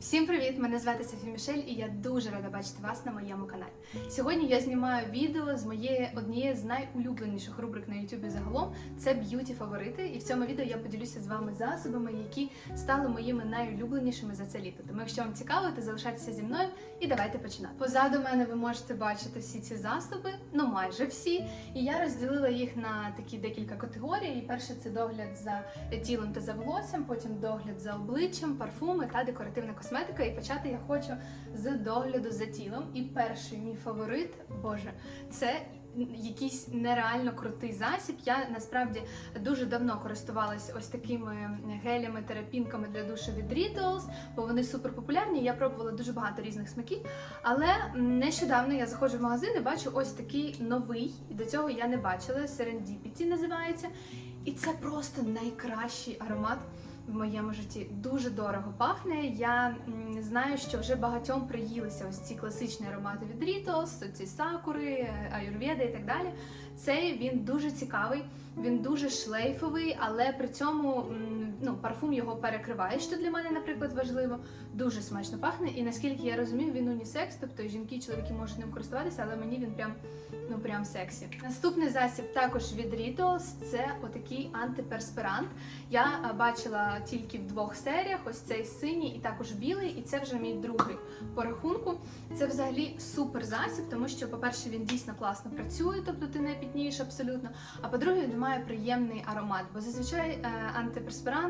Всім привіт! Мене звати Софі Мішель, і я дуже рада бачити вас на моєму каналі. Сьогодні я знімаю відео з моєї однієї з найулюбленіших рубрик на YouTube загалом. Це б'юті фаворити. І в цьому відео я поділюся з вами засобами, які стали моїми найулюбленішими за це літо. Тому, якщо вам цікаво, то залишайтеся зі мною і давайте починати. Позаду мене ви можете бачити всі ці засоби, ну майже всі. І я розділила їх на такі декілька категорій. І перше це догляд за тілом та за волоссям, потім догляд за обличчям, парфуми та декоративна косметика. І почати я хочу з догляду за тілом. І перший мій фаворит, боже, це. Якийсь нереально крутий засіб. Я насправді дуже давно користувалася ось такими гелями, терапінками для душу від Rituals, бо вони супер популярні. Я пробувала дуже багато різних смаків. Але нещодавно я заходжу в магазин і бачу ось такий новий, і до цього я не бачила. Serendipity називається. І це просто найкращий аромат в моєму житті. Дуже дорого пахне. Я знаю, що вже багатьом приїлися ось ці класичні аромати від Рітос, ці сакури, аюрведи і так далі. Цей він дуже цікавий, він дуже шлейфовий, але при цьому ну, парфум його перекриває, що для мене, наприклад, важливо. Дуже смачно пахне. І наскільки я розумію, він унісекс, тобто жінки і чоловіки можуть ним користуватися, але мені він прям ну прям сексі. Наступний засіб також від Rituals, це отакий антиперспирант. Я бачила тільки в двох серіях: ось цей синій і також білий, і це вже мій другий по рахунку. Це взагалі супер засіб, тому що, по-перше, він дійсно класно працює, тобто ти не пітнієш абсолютно. А по-друге, він має приємний аромат, бо зазвичай е,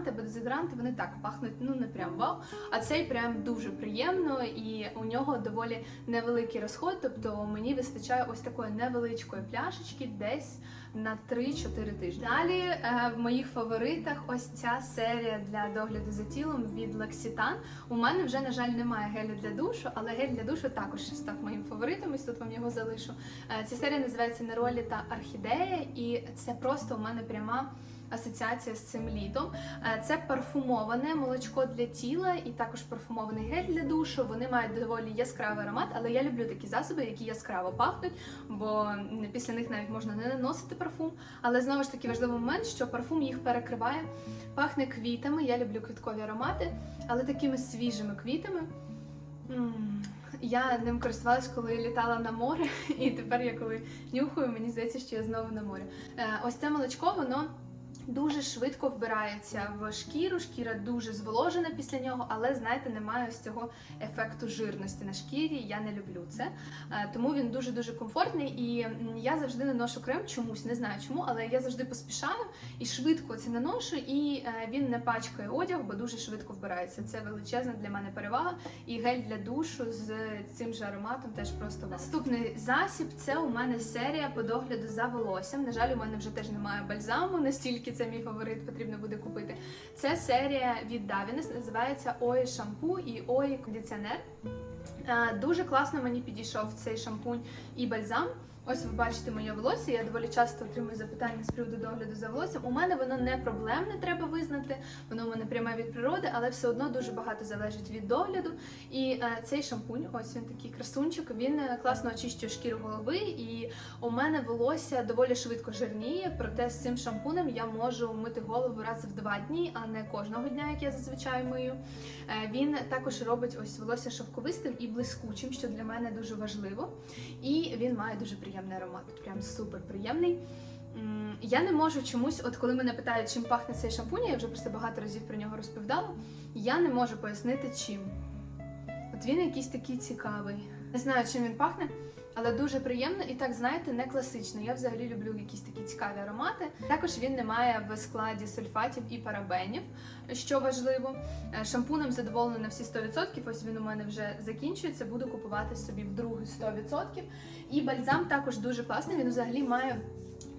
антиперспиранти або дезодоранти вони так пахнуть, ну не прям вау. А цей прям дуже приємно, і у нього доволі невеликий розход. Тобто мені вистачає ось такої невеличкої пляшечки десь на 3-4 тижні. Далі е, в моїх фаворитах ось ця серія для догляду за тілом від L'Occitane. У мене вже, на жаль, немає гелю для душу, але гель для душу також став моїм фаворитом. Ось тут вам його залишу. Е, Ця серія називається Неролі та Орхідея, і це просто у мене пряма. Асоціація з цим літом. Е, Це парфумоване молочко для тіла і також парфумований гель для душу. Вони мають доволі яскравий аромат, але я люблю такі засоби, які яскраво пахнуть, бо після них навіть можна не наносити парфум. Але знову ж таки важливий момент, що парфум їх перекриває. Пахне квітами. Я люблю квіткові аромати, але такими свіжими квітами. Я ним користувалась, коли літала на море, і тепер я коли нюхаю, мені здається, що я знову на морі. Е, Ось це молочко, воно. Дуже швидко вбирається в шкіру, шкіра дуже зволожена після нього, але знаєте, немає ось цього ефекту жирності на шкірі. Я не люблю це. Е, Тому він дуже дуже комфортний. І я завжди наношу крем чомусь, не знаю чому, але я завжди поспішаю і швидко це наношу, і е, він не пачкає одяг, бо дуже швидко вбирається. Це величезна для мене перевага. І гель для душу з цим же ароматом теж просто наступний засіб. Це у мене серія по догляду за волоссям. На жаль, у мене вже теж немає бальзаму, настільки мій фаворит, потрібно буде купити. Це серія від Davines, називається Ой шампу і Ой кондиціонер. Е, Дуже класно мені підійшов цей шампунь і бальзам. Ось ви бачите моє волосся. Я доволі часто отримую запитання з приводу догляду за волоссям. У мене воно не проблемне, треба визнати. Воно у мене пряме від природи, але все одно дуже багато залежить від догляду. І е, цей шампунь, ось він такий красунчик. Він е, класно очищує шкіру голови, і у мене волосся доволі швидко жирніє. Проте з цим шампунем я можу мити голову раз в два дні, а не кожного дня, як я зазвичай мию. Е, Він також робить ось волосся шовковистим і блискучим, що для мене дуже важливо. І він має дуже приємний аромат, прям супер приємний. Я не можу чомусь, от коли мене питають, чим пахне цей шампунь, я вже просто багато разів про нього розповідала. Я не можу пояснити чим. От він якийсь такий цікавий. Не знаю, чим він пахне, але дуже приємно і так, знаєте, не класично. Я взагалі люблю якісь такі цікаві аромати. Також він не має в складі сульфатів і парабенів, що важливо. Е, Шампунем задоволена на всі 100%. Ось він у мене вже закінчується. Буду купувати собі вдруге 100%. І бальзам також дуже класний. Він взагалі має.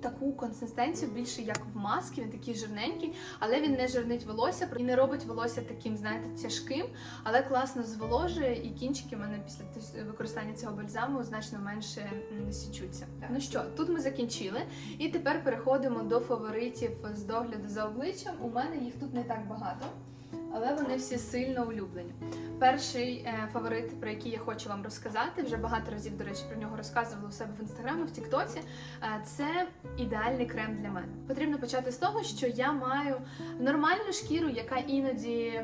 Таку консистенцію більше як в маски, він такий жирненький, але він не жирнить волосся і не робить волосся таким, знаєте, тяжким, але класно зволожує, і кінчики в мене після використання цього бальзаму значно менше січуться. Ну що, тут ми закінчили, і тепер переходимо до фаворитів з догляду за обличчям. У мене їх тут не так багато. Але вони всі сильно улюблені. Перший е, фаворит, про який я хочу вам розказати, вже багато разів, до речі, про нього розказувала у себе в інстаграмі, в Тіктоці. Е, це ідеальний крем для мене. Потрібно почати з того, що я маю нормальну шкіру, яка іноді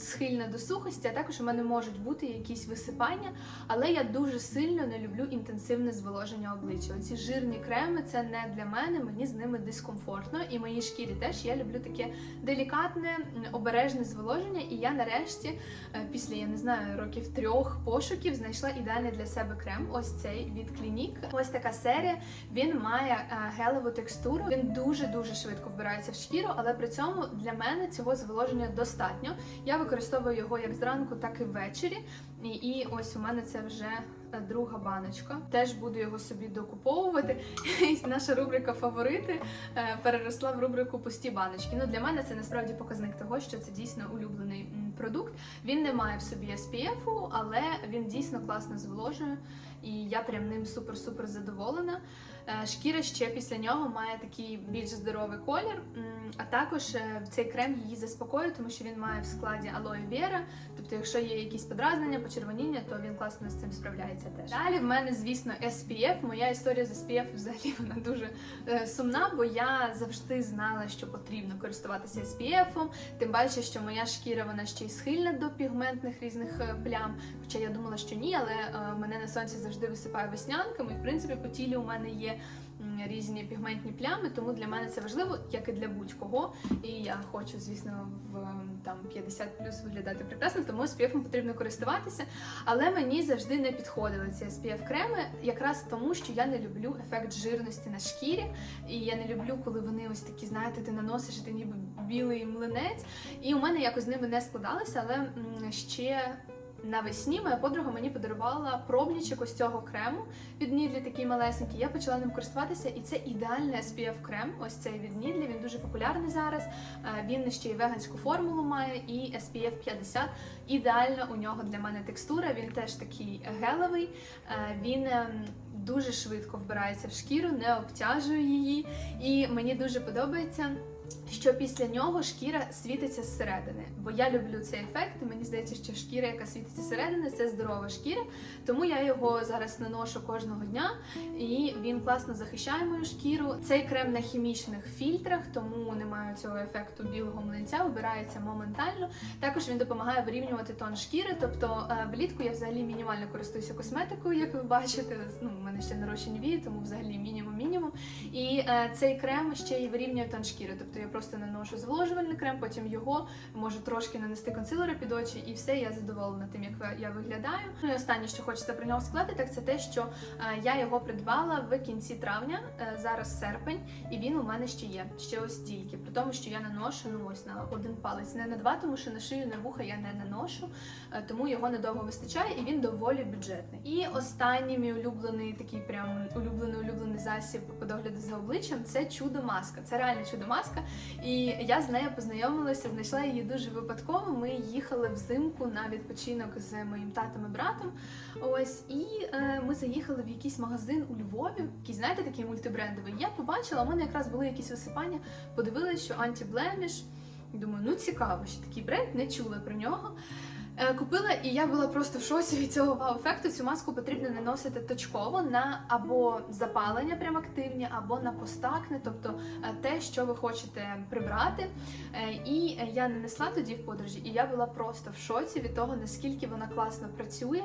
схильна до сухості, а також у мене можуть бути якісь висипання, але я дуже сильно не люблю інтенсивне зволоження обличчя. Оці жирні креми це не для мене, мені з ними дискомфортно. І моїй шкірі теж я люблю таке делікатне, обережне зволоження. І я нарешті, е, після я не знаю років трьох пошуків, знайшла ідеальний для себе крем. Ось цей від Clinique. Ось така серія. Він має е, гелеву текстуру. Він дуже дуже швидко вбирається в шкіру, але при цьому для мене цього зволоження достатньо. Я використовую його як зранку, так і ввечері. І, ось у мене це вже е, друга баночка. Теж буду його собі докуповувати. І наша рубрика Фаворити е, переросла в рубрику Пусті баночки. Ну для мене це насправді показник того, що це дійсно улюблений продукт. Він не має в собі SPF, але він дійсно класно зволожує, і я прям ним супер-супер задоволена. Е, Шкіра ще після нього має такий більш здоровий колір, а також е, цей крем її заспокоює, тому що він має в складі алоe вера. Тобто, якщо є якісь подразнення, почервоніння, то він класно з цим справляється теж. Далі в мене, звісно, SPF. Моя історія з SPF взагалі вона дуже е, сумна, бо я завжди знала, що потрібно користуватися SPF, тим паче, що моя шкіра вона ще й схильна до пігментних різних плям. Хоча я думала, що ні, але мене на сонці завжди висипає веснянками. І в принципі по тілі у мене є різні пігментні плями, тому для мене це важливо, як і для будь-кого. І я хочу, звісно, в там 50 плюс виглядати прекрасно, тому SPF потрібно користуватися. Але мені завжди не підходили ці SPF креми, якраз тому, що я не люблю ефект жирності на шкірі, і я не люблю, коли вони ось такі, знаєте, ти наносиш і ти ніби білий млинець. І у мене якось з ними не складалося, але ще. Навесні моя подруга мені подарувала пробничок ось цього крему від Нідлі, такий малесенький. Я почала ним користуватися, і це ідеальний SPF крем. Ось цей від Нідлі. Він дуже популярний зараз. Е, Він ще й веганську формулу має, і SPF 50. Ідеальна у нього для мене текстура. Він теж такий гелевий. Е, Він ем, дуже швидко вбирається в шкіру, не обтяжує її. І мені дуже подобається. Що після нього шкіра світиться зсередини, бо я люблю цей ефект. Мені здається, що шкіра, яка світиться зсередини, це здорова шкіра. Тому я його зараз наношу кожного дня, і він класно захищає мою шкіру. Цей крем на хімічних фільтрах, тому немає цього ефекту білого млинця, вбирається моментально. Також він допомагає вирівнювати тон шкіри. Тобто е, влітку я взагалі мінімально користуюся косметикою, як ви бачите. Ну, у мене ще нарощені вії, тому взагалі мінімум-мінімум. І е, цей крем ще й вирівнює тон шкіри. Тобто я просто наношу зволожувальний крем, потім його можу трошки нанести консилера під очі, і все, я задоволена тим, як я виглядаю. Ну і останнє, що хочеться про нього сказати, так це те, що е, я його придбала в кінці травня, е, зараз серпень, і він у мене ще є, ще ось стільки. При тому, що я наношу ну ось на один палець, не на два, тому що на шию, на вуха я не наношу, е, тому його недовго вистачає, і він доволі бюджетний. І останній мій улюблений такий прям улюблений улюблений засіб по догляду за обличчям це чудо маска. Це реально чудо маска. І я з нею познайомилася, знайшла її дуже випадково. Ми їхали взимку на відпочинок з моїм татом і братом. Ось, і е, ми заїхали в якийсь магазин у Львові, який, знаєте, такий мультибрендовий. Я побачила, у мене якраз були якісь висипання, подивилася, що антиблеміш. Думаю, ну цікаво, що такий бренд не чула про нього. Е, Купила, і я була просто в шоці від цього вау-ефекту. Цю маску потрібно наносити точково на або запалення, прям активні, або на постакне, тобто е, те, що ви хочете прибрати. Е, І я нанесла тоді в подорожі, і я була просто в шоці від того, наскільки вона класно працює.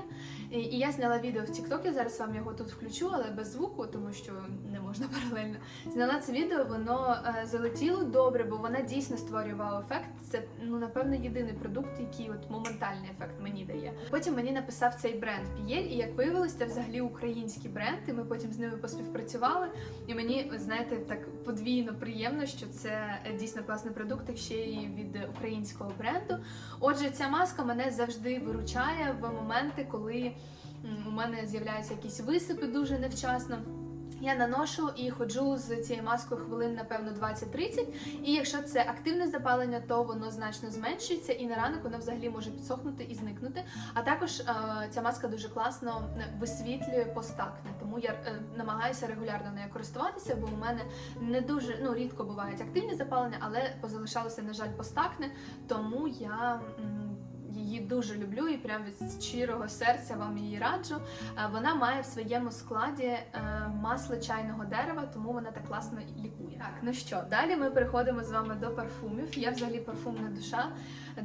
І я зняла відео в TikTok, я зараз вам його тут включу, але без звуку, тому що не можна паралельно. Зняла це відео, воно е, залетіло добре, бо вона дійсно створює вау-ефект. Це ну напевно єдиний продукт, який от моментальний ефект мені дає. Потім мені написав цей бренд Пієль, і як виявилось, це взагалі український бренд. І ми потім з ними поспівпрацювали. І мені, знаєте, так подвійно приємно, що це дійсно класний продукт, ще й від українського бренду. Отже, ця маска мене завжди виручає в моменти, коли у мене з'являються якісь висипи дуже невчасно. Я наношу і ходжу з цією маскою хвилин, напевно, 20-30. І якщо це активне запалення, то воно значно зменшується, і на ранок воно взагалі може підсохнути і зникнути. А також е, ця маска дуже класно висвітлює постакне, тому я е, намагаюся регулярно нею користуватися, бо у мене не дуже ну рідко бувають активні запалення, але позалишалося, на жаль, постакне, тому я. м, її дуже люблю і прям від щирого серця вам її раджу. Е, Вона має в своєму складі е, масло чайного дерева, тому вона так класно лікує. Так, ну що, далі ми переходимо з вами до парфумів. Я взагалі парфумна душа.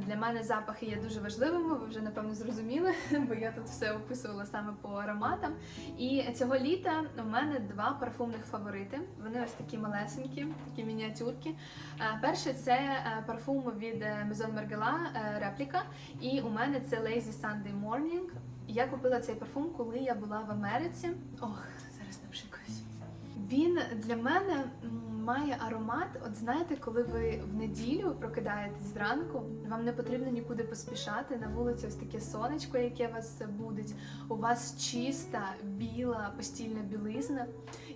Для мене запахи є дуже важливими. Ви вже напевно зрозуміли, бо я тут все описувала саме по ароматам. І цього літа у мене два парфумних фаворити. Вони ось такі малесенькі, такі мініатюрки. Е, Перше це парфум від Maison Margiela репліка. І у мене це Lazy Sunday Morning. Я купила цей парфум, коли я була в Америці. Ох, зараз напшикаюсь. Він для мене має аромат. От знаєте, коли ви в неділю прокидаєтесь зранку, вам не потрібно нікуди поспішати. На вулиці ось таке сонечко, яке вас будить. У вас чиста, біла, постільна білизна.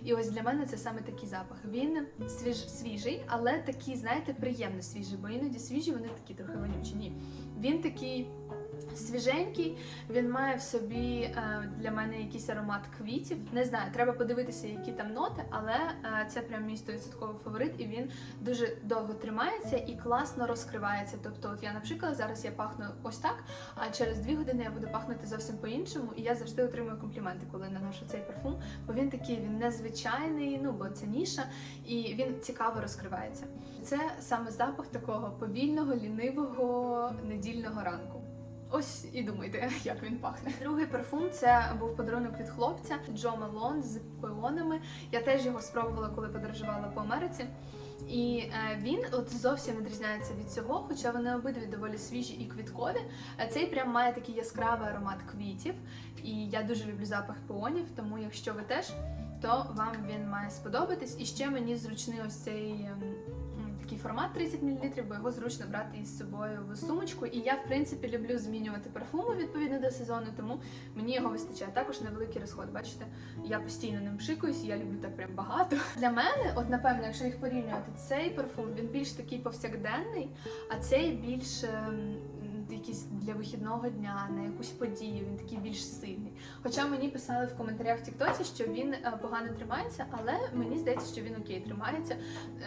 І ось для мене це саме такий запах. Він свіж, свіжий, але такий, знаєте, приємно свіжий, бо іноді свіжі вони такі трохи вонючі. Ні. Він такий свіженький, він має в собі е, для мене якийсь аромат квітів. Не знаю, треба подивитися, які там ноти, але е, це прям мій 100% фаворит, і він дуже довго тримається і класно розкривається. Тобто, от я, наприклад, зараз я пахну ось так, а через дві години я буду пахнути зовсім по-іншому. І я завжди отримую компліменти, коли наношу цей парфум. Бо він такий, він незвичайний, ну бо це ніша, і він цікаво розкривається. Це саме запах такого повільного, лінивого недільного ранку. Ось і думайте, як він пахне. Другий парфум це був подарунок від хлопця Джо Малон з пеонами. Я теж його спробувала, коли подорожувала по Америці. І е, він от зовсім відрізняється від цього, хоча вони обидві доволі свіжі і квіткові. Е, Цей прям має такий яскравий аромат квітів. І я дуже люблю запах пеонів, тому якщо ви теж, то вам він має сподобатись. І ще мені зручний ось цей. Такий формат 30 мл, бо його зручно брати із собою в сумочку. І я, в принципі, люблю змінювати парфуми відповідно до сезону, тому мені його вистачає. Також невеликий розход. Бачите, я постійно ним пшикаюсь, я люблю так прям багато. Для мене, от напевно, якщо їх порівнювати, цей парфум він більш такий повсякденний, а цей більш. ем, Якийсь для вихідного дня на якусь подію, він такий більш сильний. Хоча мені писали в коментарях в Тіктоці, що він е, погано тримається, але мені здається, що він окей тримається.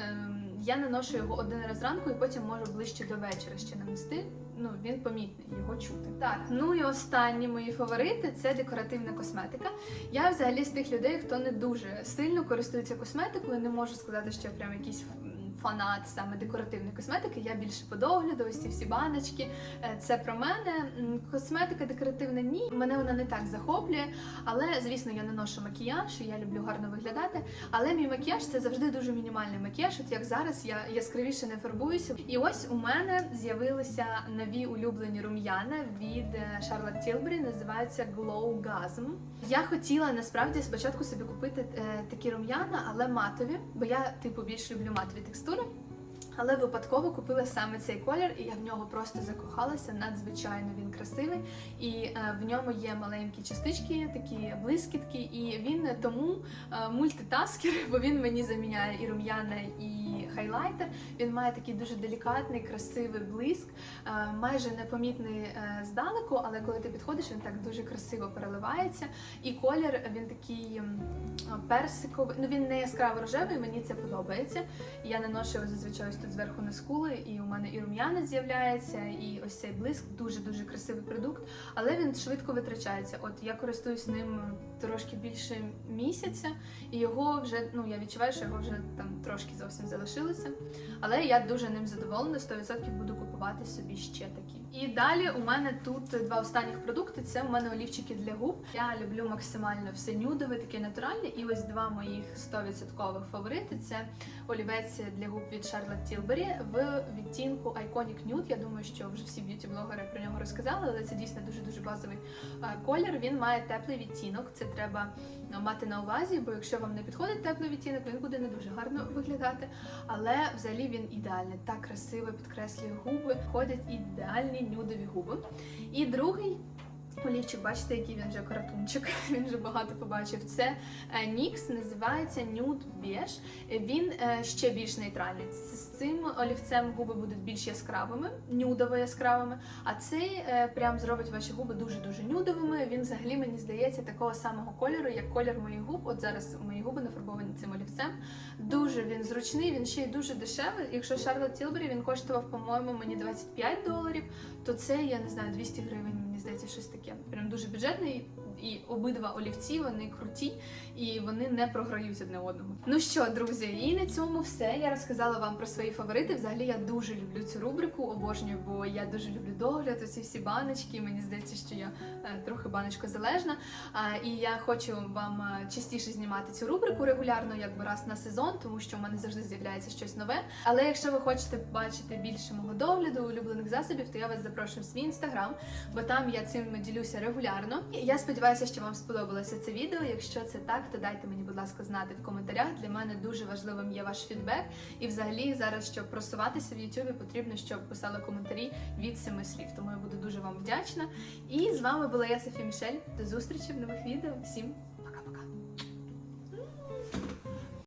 Ем, я наношу його один раз зранку і потім можу ближче до вечора ще нанести. Ну, він помітний, його чути. Так, ну і останні мої фаворити це декоративна косметика. Я взагалі з тих людей, хто не дуже сильно користується косметикою, не можу сказати, що я прям якийсь м, фанат саме декоративної косметики. Я більше по догляду, ось ці всі баночки. Е, Це про мене. Косметика декоративна ні. Мене вона не так захоплює, але звісно, я наношу макіяж, і я люблю гарно виглядати. Але мій макіяж це завжди дуже мінімальний макіяж. От як зараз я яскравіше не фарбуюся. І ось у мене з'явилися нові улюблені рум'яна від е, Charlotte Tilbury, називаються Glow Gasm. Я хотіла насправді спочатку собі купити е, такі рум'яна, але матові, бо я типу більш люблю матові текстури. Але випадково купила саме цей колір, і я в нього просто закохалася. Надзвичайно він красивий, і е, в ньому є маленькі частички, такі блискітки, і він тому е, мультитаскер, бо він мені заміняє і рум'яна, і хайлайтер. Він має такий дуже делікатний, красивий блиск, е, майже непомітний е, здалеку, але коли ти підходиш, він так дуже красиво переливається. І колір він такий персиковий. Ну він не яскраво рожевий, мені це подобається. Я наношу його зазвичай ось тут зверху на скули, і у мене і рум'яна з'являється, і ось цей блиск дуже дуже красивий продукт, але він швидко витрачається. От я користуюсь ним трошки більше місяця, і його вже ну я відчуваю, що його вже там трошки зовсім залишилося. Але я дуже ним задоволена, 100% буду купувати собі ще такі. І далі у мене тут два останніх продукти. Це у мене олівчики для губ. Я люблю максимально все нюдове, таке натуральне. І ось два моїх 100% фаворити. Це олівець для губ від Charlotte Tilbury в відтінку Iconic Nude. Я думаю, що вже всі б'юті-блогери про нього розказали, але це дійсно дуже дуже базовий е, колір. Він має теплий відтінок. Це треба е, мати на увазі, бо якщо вам не підходить теплий відтінок, він буде не дуже гарно виглядати. Але взагалі він ідеальний, так красиво підкреслює губи. Ходять ідеальні нюдові губи. І другий Олівчик, бачите, який він вже каратунчик. Він вже багато побачив. Це е, Нікс, називається Nude Beige. Він е, ще більш нейтральний. З цим олівцем губи будуть більш яскравими, нюдово яскравими. А цей е, прям зробить ваші губи дуже дуже нюдовими. Він взагалі мені здається такого самого кольору, як колір моїх губ. От зараз мої губи нафарбовані цим олівцем. Дуже він зручний, він ще й дуже дешевий. Якщо Шарлот Тілбері він коштував, по-моєму, мені 25 доларів, то це я не знаю 200 гривень. Здається, щось таке. Прям дуже бюджетний. І обидва олівці вони круті і вони не програють одне одному. Ну що, друзі, і на цьому все. Я розказала вам про свої фаворити. Взагалі я дуже люблю цю рубрику, обожнюю, бо я дуже люблю догляд, оці всі баночки. Мені здається, що я е, трохи баночкозалежна. І я хочу вам е, частіше знімати цю рубрику регулярно, якби раз на сезон, тому що в мене завжди з'являється щось нове. Але якщо ви хочете бачити більше мого догляду, улюблених засобів, то я вас запрошую в свій інстаграм, бо там я цим ділюся регулярно. Я сподіваюся, що вам сподобалося це відео. Якщо це так, то дайте мені, будь ласка, знати в коментарях. Для мене дуже важливим є ваш фідбек. І взагалі зараз, щоб просуватися в Ютубі, потрібно, щоб писали коментарі від семи слів. Тому я буду дуже вам вдячна. І з вами була я Софі Мішель. До зустрічі в нових відео. Всім